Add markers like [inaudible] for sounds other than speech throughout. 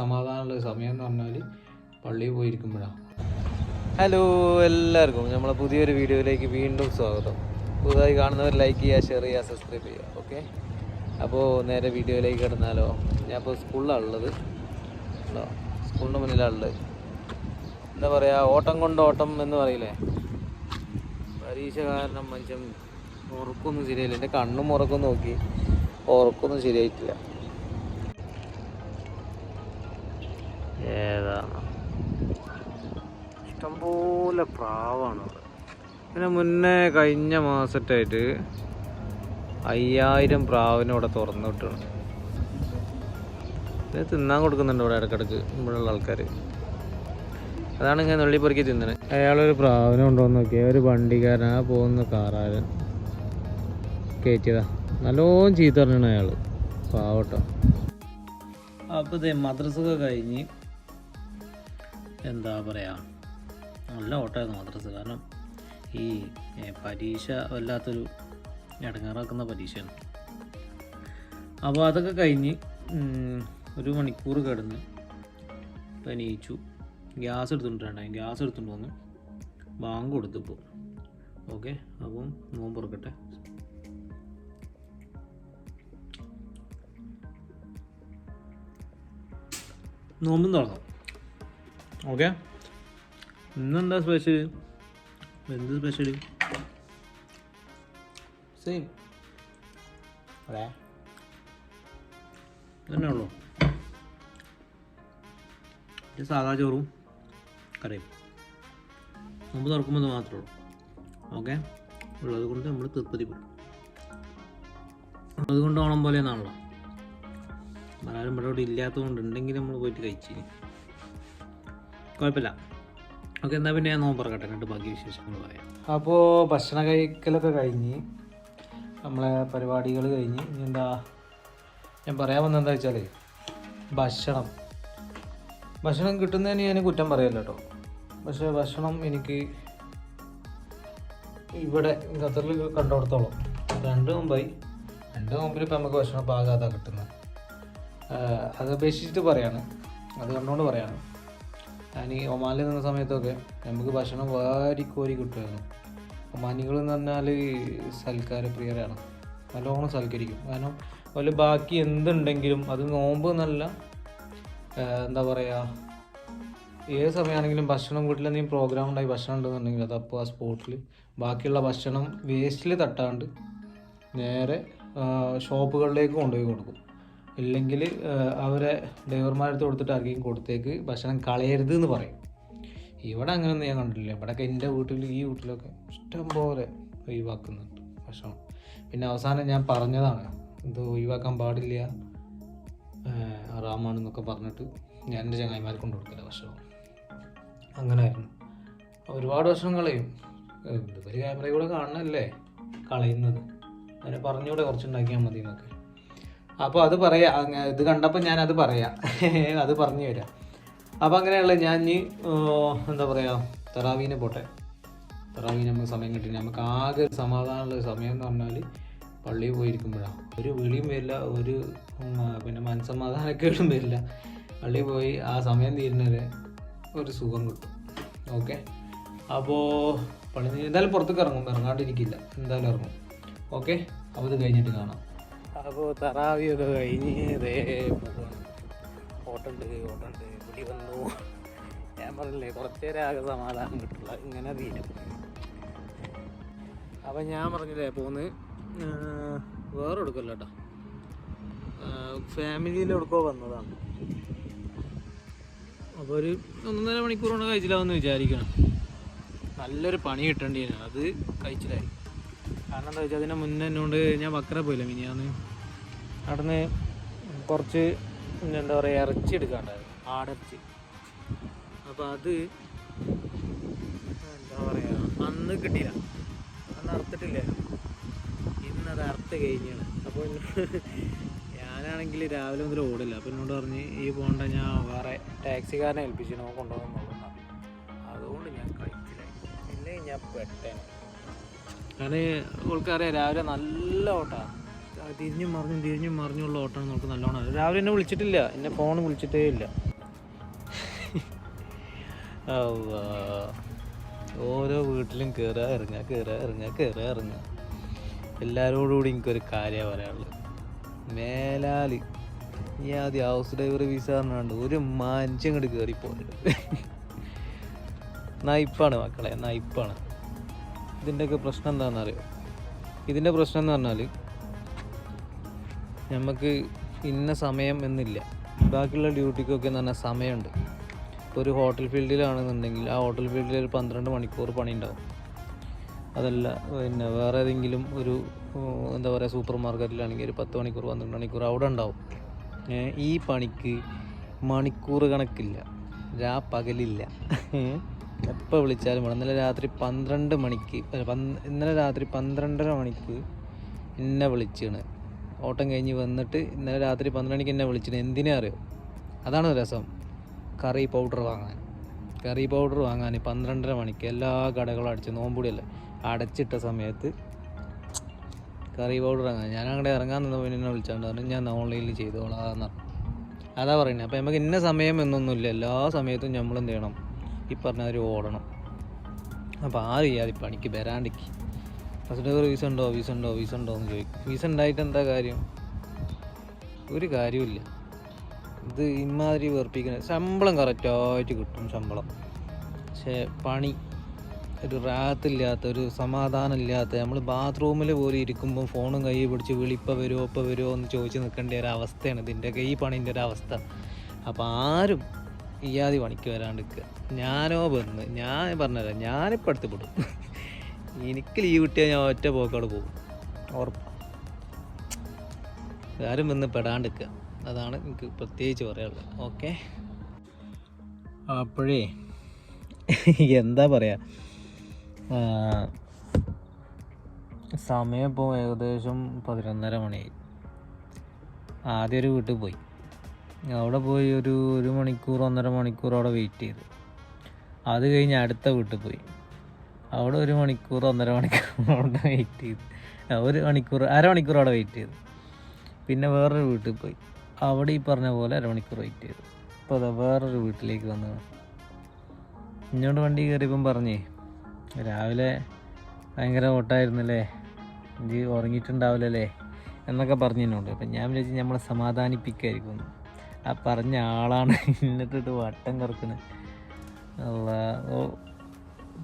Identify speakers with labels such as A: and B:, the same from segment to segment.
A: സമാധാനമുള്ള സമയം എന്ന് പറഞ്ഞാൽ പള്ളിയിൽ പോയിരിക്കുമ്പോഴാണ്
B: ഹലോ എല്ലാവർക്കും. നമ്മളെ പുതിയൊരു വീഡിയോയിലേക്ക് വീണ്ടും സ്വാഗതം. പുതുതായി കാണുന്നവർ ലൈക്ക് ചെയ്യുക ഷെയർ ചെയ്യുക സബ്സ്ക്രൈബ് ചെയ്യുക. ഓക്കെ അപ്പോൾ നേരെ വീഡിയോയിലേക്ക് കിടന്നാലോ? ഞാൻ ഇപ്പോൾ സ്കൂളിലാണ് ഉള്ളത്. ഉണ്ടോ? സ്കൂളിന് മുന്നിലാണ് ഉള്ളത്. എന്താ പറയുക ഓട്ടം കൊണ്ട് ഓട്ടം എന്ന് പറയില്ലേ? പരീക്ഷ കാരണം മനുഷ്യൻ ഉറക്കൊന്നും ശരിയായില്ല. എന്റെ കണ്ണും ഉറക്കം നോക്കി. ഉറക്കൊന്നും ശരിയായിട്ടില്ല. ഏതാണ്? ഇഷ്ടംപോലെ പ്രാവാണ് അവിടെ പിന്നെ മുന്നേ കഴിഞ്ഞ മാസത്തായിട്ട് അയ്യായിരം പ്രാവിനെ ഇവിടെ തുറന്നു വിട്ടാണ് ഇത് തിന്നാൻ കൊടുക്കുന്നുണ്ട് ഇവിടെ ഇടക്കിടക്ക് ഇവിടെയുള്ള ആൾക്കാർ അതാണ് ഇങ്ങനെ നുള്ളിപ്പൊറുക്കി തിന്നണത് അയാളൊരു പ്രാവിനെ കൊണ്ടുവന്ന് നോക്കിയാൽ ഒരു വണ്ടിക്കാരൻ ആ പോകുന്ന കാറാരൻ കയറ്റിയതാ നല്ലോണം ചീത്ത പറഞ്ഞാണ് അയാൾ പാവട്ടോ. അപ്പോൾ ഇതേ മദ്രസൊക്കെ കഴിഞ്ഞ് എന്താ പറയുക നല്ല ഓട്ടമായിരുന്നു മദ്രസ. കാരണം ഈ പരീക്ഷ വല്ലാത്തൊരു ഇടങ്ങാറാക്കുന്ന പരീക്ഷയാണ്. അപ്പോൾ അതൊക്കെ കഴിഞ്ഞ് ഒരു മണിക്കൂർ കിടന്ന് പനിയിച്ചു ഗ്യാസ് എടുത്തിട്ടുണ്ടായി ഗ്യാസ് എടുത്തിട്ട് വന്ന് ബാങ്ക് കൊടുത്തിപ്പോൾ ഓക്കെ അപ്പം നോമ്പ് തുറക്കട്ടെ നോമ്പും തുറന്നു? ഓക്കെ. ഇന്നെന്താ സ്പെഷ്യൽ എന്ത് സ്പെഷ്യൽ സെയിം. അതെ. തന്നെ ഉള്ളൂ. സാധാ ചോറും കറിയും. മുമ്പ് തുറക്കുമ്പോൾ മാത്രമേ ഉള്ളൂ. ഓക്കെ. ഉള്ളത് കൊണ്ട് നമ്മൾ തൃപ്തിപ്പെടും അതുകൊണ്ട് ഓണം പോലെ എന്നാണല്ലോ മലയാളം ഇവിടെ ഇവിടെ ഇല്ലാത്തത് കൊണ്ട് ഉണ്ടെങ്കിൽ നമ്മൾ പോയിട്ട് കഴിച്ചിന് കുഴപ്പമില്ല. ഓക്കെ എന്നാൽ പിന്നെ ഞാൻ നോമ്പ് പറക്കട്ടെ രണ്ട് ബാക്കി വിശേഷങ്ങൾ പറയാം.
A: അപ്പോൾ ഭക്ഷണം കഴിക്കലൊക്കെ കഴിഞ്ഞ് നമ്മളെ പരിപാടികൾ കഴിഞ്ഞ് ഇനി എന്താ ഞാൻ പറയാൻ വന്നത് എന്താ വെച്ചാൽ ഭക്ഷണം. ഭക്ഷണം കിട്ടുന്നതിന് ഞാൻ കുറ്റം പറയല്ല കേട്ടോ. പക്ഷേ ഭക്ഷണം എനിക്ക് ഇവിടെ ഖത്തറിൽ കണ്ടിടത്തോളം. രണ്ട് മുമ്പായി രണ്ട് മുമ്പിൽ ഇപ്പം നമുക്ക് ഭക്ഷണം പാകാതാണ് കിട്ടുന്നത്. അത് അപേക്ഷിച്ചിട്ട് പറയാണ്. അത് കണ്ടുകൊണ്ട് പറയാണ്. ഞാൻ ഈ ഒമാനിൽ നിന്ന സമയത്തൊക്കെ നമുക്ക് ഭക്ഷണം വാരിക്കോരി കിട്ടുമായിരുന്നു ഒമാനികൾ എന്ന് പറഞ്ഞാൽ സൽക്കാര പ്രിയരാണ്. നല്ലോണം സൽക്കരിക്കും. കാരണം അതിൽ ബാക്കി എന്തുണ്ടെങ്കിലും അത് നോമ്പ് എന്നല്ല എന്താ പറയുക ഏത് സമയമാണെങ്കിലും ഭക്ഷണം വീട്ടിൽ എന്തെങ്കിലും പ്രോഗ്രാം ഉണ്ടായി ഭക്ഷണം ഉണ്ടെന്നുണ്ടെങ്കിൽ അത് അപ്പോൾ ആ സ്പോട്ടിൽ ബാക്കിയുള്ള ഭക്ഷണം വേസ്റ്റിൽ തട്ടാണ്ട് നേരെ ഷോപ്പുകളിലേക്ക് കൊണ്ടുപോയി കൊടുക്കും. ഇല്ലെങ്കിൽ അവരെ ഡ്രൈവർമാരടുത്ത് കൊടുത്തിട്ട് ആർക്കെങ്കിലും കൊടുത്തേക്ക് ഭക്ഷണം കളയരുത് എന്ന് പറയും. ഇവിടെ അങ്ങനെയൊന്നും ഞാൻ കണ്ടിട്ടില്ല. ഇവിടെയൊക്കെ എന്റെ വീട്ടിൽ ഈ വീട്ടിലൊക്കെ ഇഷ്ടംപോലെ ഒഴിവാക്കുന്നുണ്ട് ഭക്ഷണം. പിന്നെ അവസാനം ഞാൻ പറഞ്ഞതാണ് ഇത് ഒഴിവാക്കാൻ പാടില്ല റാമാണെന്നൊക്കെ പറഞ്ഞിട്ട് ഞാൻ എന്റെ ചങ്ങായിമാർ കൊണ്ട് കൊടുക്കില്ല ഭക്ഷണം. അങ്ങനെയായിരുന്നു ഒരുപാട് ഭക്ഷണം കളയും. ഇവർ ക്യാമറയിൽ കാണണല്ലേ? കളയുന്നത്. അങ്ങനെ പറഞ്ഞുകൂടെ കുറച്ചുണ്ടാക്കിയാൽ മതി എന്നൊക്കെ അപ്പോൾ അത് പറയാ ഇത് കണ്ടപ്പോൾ ഞാൻ അത് പറയാം. [laughs] അത് പറഞ്ഞു തരാം. അപ്പോൾ അങ്ങനെയുള്ള ഞാൻ ഇനി എന്താ പറയുക തറാവീനെ പോട്ടെ. തറാവീന് നമുക്ക് സമയം കിട്ടി നമുക്ക് ആകെ സമാധാനമുള്ള സമയം എന്ന് പറഞ്ഞാൽ പള്ളിയിൽ പോയിരിക്കുമ്പോഴാണ് ഒരു വിളിയും വരില്ല ഒരു പിന്നെ മനസ്സമാധാനക്കേടും വരില്ല. പള്ളിയിൽ പോയി ആ സമയം തീരുന്നവരെ ഒരു സുഖം കിട്ടും. ഓക്കെ? അപ്പോൾ പള്ളി എന്തായാലും പുറത്തേക്ക് ഇറങ്ങും. ഇറങ്ങാണ്ടിരിക്കില്ല. എന്തായാലും ഇറങ്ങും. ഓക്കെ? അപ്പോൾ ഇത് കഴിഞ്ഞിട്ട് കാണാം.
B: അപ്പോൾ തറാവിയൊക്കെ കഴിഞ്ഞ് ഇതേ ഓട്ടുണ്ട് ഓട്ടുണ്ട് കുടി വന്നു. ഞാൻ പറഞ്ഞില്ലേ കുറച്ച് നേരം ആകെ സമാധാനം കിട്ടുള്ള. ഇങ്ങനെ തീരും. അപ്പം ഞാൻ പറഞ്ഞില്ലേ പോന്ന്. വേറെ എടുക്കല്ലോ കേട്ടോ ഫാമിലിയിൽ എടുക്കോ വന്നതാണ്. അപ്പോൾ ഒരു ഒന്നര മണിക്കൂർ കൊണ്ട് കഴിച്ചില്ലാവെന്ന് വിചാരിക്കണം. നല്ലൊരു പണി കിട്ടേണ്ടിയാണ് അത് കഴിച്ചില്ലായി കാരണം എന്താ വെച്ചാൽ അതിനെ മുന്നേ എന്നോണ്ട് ഞാൻ വക്ര പോയില്ല മിനിയാന്ന്? അവിടുന്ന് കുറച്ച് എന്താ പറയുക ഇറച്ചി എടുക്കാണ്ടായിരുന്നു. ആടിറച്ചി. അപ്പോൾ അത് എന്താ പറയുക അന്ന് കിട്ടിയില്ല. അന്ന് അറുത്തിട്ടില്ല. ഇന്നത് അറുത്ത് കഴിഞ്ഞാണ്. അപ്പോൾ [laughs] ഞാനാണെങ്കിൽ രാവിലെ മുതൽ ഓടില്ല. അപ്പോൾ എന്നോട് പറഞ്ഞ് ഈ പോകണ്ട ഞാൻ വേറെ ടാക്സിക്കാരനെ ഏൽപ്പിച്ചു നമുക്ക് കൊണ്ടുപോകാൻ നോക്കുന്ന അതുകൊണ്ട് ഞാൻ കഴിച്ചില്ല. ഇല്ലെങ്കിൽ ഞാൻ പെട്ടേനെ. കാരണം ഓൾക്കറിയാം രാവിലെ നല്ല ഓട്ടാ.
A: തിരിഞ്ഞും മറിഞ്ഞും തിരിഞ്ഞും മറിഞ്ഞുള്ള ഓട്ടം നമുക്ക് നല്ലോണം. രാവിലെ എന്നെ വിളിച്ചിട്ടില്ല. എന്നെ ഫോൺ വിളിച്ചിട്ടേ ഇല്ല. [laughs]
B: ഓരോ വീട്ടിലും കയറുക ഇറങ്ങുക കയറുക ഇറങ്ങുക കയറുക ഇറങ്ങുക എല്ലാവരോടും കൂടി എനിക്കൊരു കാര്യമാണ് പറയാനുള്ളത്. മേലാൽ ഈ ആദ്യം ഹൗസ് ഡ്രൈവർ വിസ പറഞ്ഞാണ്ട് ഒരു മനുഷ്യൻ ഇങ്ങോട്ട് കയറി പോകരുത് [laughs] നയിപ്പാണ് മക്കളെ നയിപ്പാണ് ഇതിന്റെയൊക്കെ പ്രശ്നം എന്താണെന്നറിയോ? ഇതിന്റെ പ്രശ്നം എന്ന് പറഞ്ഞാൽ നമുക്ക് ഇന്ന സമയം എന്നില്ല. ബാക്കിയുള്ള ഡ്യൂട്ടിക്കൊക്കെ എന്ന് പറഞ്ഞാൽ സമയമുണ്ട്. ഇപ്പോൾ ഒരു ഹോട്ടൽ ഫീൽഡിലാണെന്നുണ്ടെങ്കിൽ ആ ഹോട്ടൽ ഫീൽഡിൽ ഒരു പന്ത്രണ്ട് മണിക്കൂർ പണി ഉണ്ടാവും അതല്ല പിന്നെ വേറെ ഏതെങ്കിലും ഒരു എന്താ പറയുക സൂപ്പർ മാർക്കറ്റിലാണെങ്കിൽ ഒരു പത്ത് മണിക്കൂർ പന്ത്രണ്ട് മണിക്കൂർ അവിടെ ഉണ്ടാവും. ഈ പണിക്ക് മണിക്കൂർ കണക്കില്ല. രാ പകലില്ല. എപ്പോൾ വിളിച്ചാലും വേണം. ഇന്നലെ രാത്രി പന്ത്രണ്ട് മണിക്ക് ഇന്നലെ രാത്രി പന്ത്രണ്ടര മണിക്ക് എന്നെ വിളിച്ചാണ്. ഓട്ടം കഴിഞ്ഞ് വന്നിട്ട് ഇന്നലെ രാത്രി പന്ത്രണ്ട് മണിക്ക് എന്നെ വിളിച്ചിട്ട് എന്തിനാ അറിയോ? അതാണ് രസം. കറി പൗഡർ വാങ്ങാൻ. കറി പൗഡർ വാങ്ങാൻ പന്ത്രണ്ടര മണിക്ക് എല്ലാ കടകളും അടിച്ച് നോമ്പുടിയല്ലേ? അടച്ചിട്ട സമയത്ത് കറി പൗഡർ വാങ്ങാൻ. ഞാൻ അങ്ങോട്ട് ഇറങ്ങാൻ നിന്നപ്പോൾ എന്നെ വിളിച്ചാണ്ട് പറഞ്ഞു ഞാൻ ഓൺലൈനിൽ ചെയ്തോളാം എന്ന് പറഞ്ഞു. അതാ പറയുന്നത് അപ്പോൾ നമുക്ക് ഇന്ന സമയം എന്നൊന്നുമില്ല. എല്ലാ സമയത്തും നമ്മൾ എന്ത് ചെയ്യണം? ഈ പറഞ്ഞ ഓടണം. അപ്പോൾ ആരും ചെയ്യാതെ പണിക്ക് വരാണ്ടിക്ക് ഡ്രൈവർ വീസ ഉണ്ടോ? വീസ ഉണ്ടോ? വീസ ഉണ്ടോ? എന്ന് ചോദിക്കും. വീസ ഉണ്ടായിട്ട് എന്താ കാര്യം? ഒരു കാര്യമില്ല ഇത് ഇമാതിരി വെറുപ്പിക്കുന്നത് ശമ്പളം കറക്റ്റായിട്ട് കിട്ടും ശമ്പളം. പക്ഷേ പണി ഒരു റാത്തില്ലാത്ത ഒരു സമാധാനം ഇല്ലാത്ത നമ്മൾ ബാത്റൂമിൽ പോലും ഇരിക്കുമ്പോൾ ഫോണും കൈ പിടിച്ച് വിളിപ്പോൾ വരുമോ ഇപ്പം വരുമോ എന്ന് ചോദിച്ച് നിൽക്കേണ്ട ഒരു അവസ്ഥയാണ്. ഇതിന്റെ ഈ പണിന്റെ ഒരു അവസ്ഥ. അപ്പോൾ ആരും ഇയാതി പണിക്ക് വരാണ്ടിരിക്കുക ഞാനോ വന്ന് ഞാൻ പറഞ്ഞുതരാം ഞാനിപ്പോൾ അടുത്ത് പെടും എനിക്ക് ലീവ് കിട്ടിയാൽ ഞാൻ ഒറ്റ പോക്കോടെ പോകും. ഉറപ്പാണ് ആരും വന്ന് പെടാണ്ടിരിക്കുക. അതാണ് എനിക്ക് പ്രത്യേകിച്ച് പറയാനുള്ളത്. ഓക്കെ അപ്പോഴേ എന്താ പറയുക സമയം ഇപ്പോൾ ഏകദേശം പതിനൊന്നര മണിയായി. ആദ്യം ഒരു വീട്ടിൽ പോയി. അവിടെ പോയി ഒരു ഒരു മണിക്കൂർ ഒന്നര മണിക്കൂർ അവിടെ വെയിറ്റ് ചെയ്തു. അത് കഴിഞ്ഞ് അടുത്ത വീട്ടിൽ പോയി. അവിടെ ഒരു മണിക്കൂർ ഒന്നര മണിക്കൂർ അവിടെ വെയിറ്റ് ചെയ്ത്. ഒരു മണിക്കൂർ അരമണിക്കൂർ അവിടെ വെയിറ്റ് ചെയ്തു. പിന്നെ വേറൊരു വീട്ടിൽ പോയി. അവിടെ ഈ പറഞ്ഞ പോലെ അരമണിക്കൂർ വെയിറ്റ് ചെയ്തു. അപ്പോൾ അതാ വേറൊരു വീട്ടിലേക്ക് വന്നു. ഇങ്ങോട്ട് വണ്ടി കയറിയപ്പം പറഞ്ഞേ രാവിലെ ഭയങ്കര ഓട്ടായിരുന്നല്ലേ? ഇത് ഉറങ്ങിയിട്ടുണ്ടാവില്ലല്ലേ? എന്നൊക്കെ പറഞ്ഞു എന്നോട് അപ്പം ഞാൻ വിചാരിച്ചു നമ്മളെ സമാധാനിപ്പിക്കായിരിക്കും ആ പറഞ്ഞ ആളാണ് [laughs] എന്നിട്ടിട്ട് വട്ടം കറക്കുന്നത് അല്ല ഓ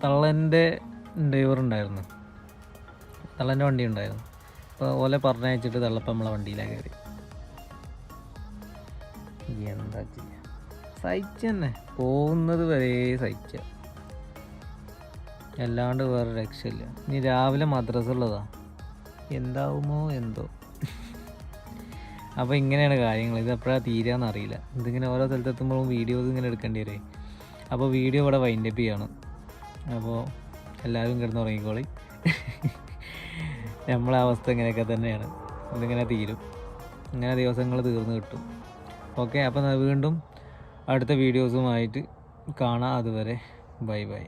B: തള്ളന്റെ ഡ്രൈവർ ഉണ്ടായിരുന്നു തള്ളന്റെ വണ്ടി ഉണ്ടായിരുന്നു അപ്പോൾ ഓലെ പറഞ്ഞയച്ചിട്ട് തള്ളപ്പം നമ്മളെ വണ്ടിയിലാണ് കയറി. എന്താ ചെയ്യുക സഹിച്ച തന്നെ. പോകുന്നത് വരെ സഹിച്ച. അല്ലാണ്ട് വേറെ രക്ഷയില്ല. ഇനി രാവിലെ മദ്രസ ഉള്ളതാ. എന്താവുമോ എന്തോ. അപ്പോൾ ഇങ്ങനെയാണ് കാര്യങ്ങൾ. ഇത് എപ്പോഴാണ് തീരാന്നറിയില്ല ഇതിങ്ങനെ ഓരോ സ്ഥലത്തെത്തുമ്പോഴും വീഡിയോസ് ഇങ്ങനെ എടുക്കേണ്ടി വരും. അപ്പോൾ വീഡിയോ ഇവിടെ വൈൻഡപ്പ് ചെയ്യാണ്. അപ്പോൾ എല്ലാവരും കിടന്ന് ഉറങ്ങിക്കോളി നമ്മളെ അവസ്ഥ ഇങ്ങനെയൊക്കെ തന്നെയാണ്. ഇതിങ്ങനെ തീരും. ഇങ്ങനെ ദിവസങ്ങൾ തീർന്നു കിട്ടും. ഓക്കെ അപ്പം വീണ്ടും അടുത്ത വീഡിയോസുമായിട്ട് കാണാം. അതുവരെ ബൈ ബൈ.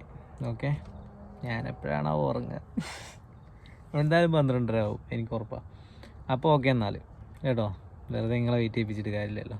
B: ഓക്കെ? ഞാൻ എപ്പോഴാണോ ഉറങ്ങുക? എന്തായാലും പന്ത്രണ്ടര ആവും എനിക്ക് ഉറപ്പാണ് അപ്പോൾ ഓക്കെ എന്നാൽ കേട്ടോ? വെറുതെ നിങ്ങളെ വെയിറ്റ് ചെയ്യിപ്പിച്ചിട്ട് കാര്യമില്ലല്ലോ.